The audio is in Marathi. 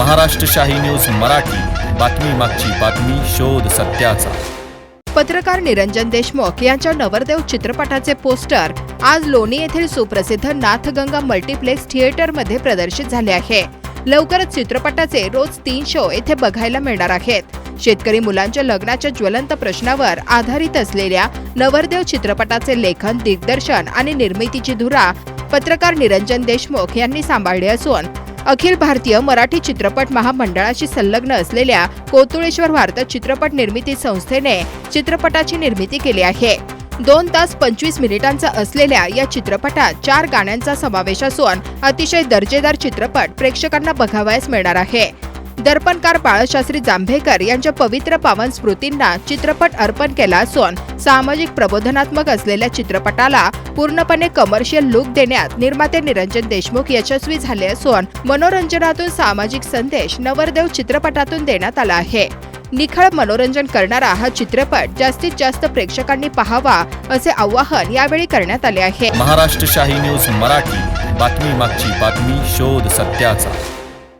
महाराष्ट्रशाही न्यूज मराठी. बातमी मागची बातमी शोध सत्याचा. पत्रकार निरंजन देशमुख यांच्या नवरदेव चित्रपटाचे पोस्टर आज लोणी येथील सुप्रसिद्ध नाथगंगा मल्टीप्लेक्स थिएटरमध्ये प्रदर्शित झाले आहे. लवकरच चित्रपटाचे रोज तीन शो येथे बघायला मिळणार आहेत. शेतकरी मुलांच्या लग्नाच्या ज्वलंत प्रश्नावर आधारित असलेल्या नवरदेव चित्रपटाचे लेखन दिग्दर्शन आणि निर्मितीची धुरा पत्रकार निरंजन देशमुख यांनी सांभाळली असून अखिल भारतीय मराठी चित्रपट महामंडळाशी संलग्न असलेल्या कोतुळेश्वर भारत चित्रपट निर्मिती संस्थेने चित्रपटाची निर्मिती केली आहे. दोन तास पंचवीस मिनिटांचा असलेल्या या चित्रपटात चार गाण्यांचा समावेश असून अतिशय दर्जेदार चित्रपट प्रेक्षकांना बघावयास मिळणार आहे. दर्पणकार बाळशास्त्री जांभेकर यांच्या पवित्र पावन स्मृतींना चित्रपट अर्पण केला असून सामाजिक प्रबोधनात्मक असलेल्या चित्रपटाला पूर्णपणे कमर्शियल लुक देण्यात निर्माते निरंजन देशमुख यशस्वी झाले असून मनोरंजनातून सामाजिक संदेश नवरदेव चित्रपटातून देण्यात आला आहे. निखळ मनोरंजन करणारा हा चित्रपट जास्तीत जास्त प्रेक्षकांनी पाहावा असे आवाहन यावेळी करण्यात आले आहे. महाराष्ट्र शाही न्यूज मराठी. बातमी मागची बातमी शोध सत्याचा.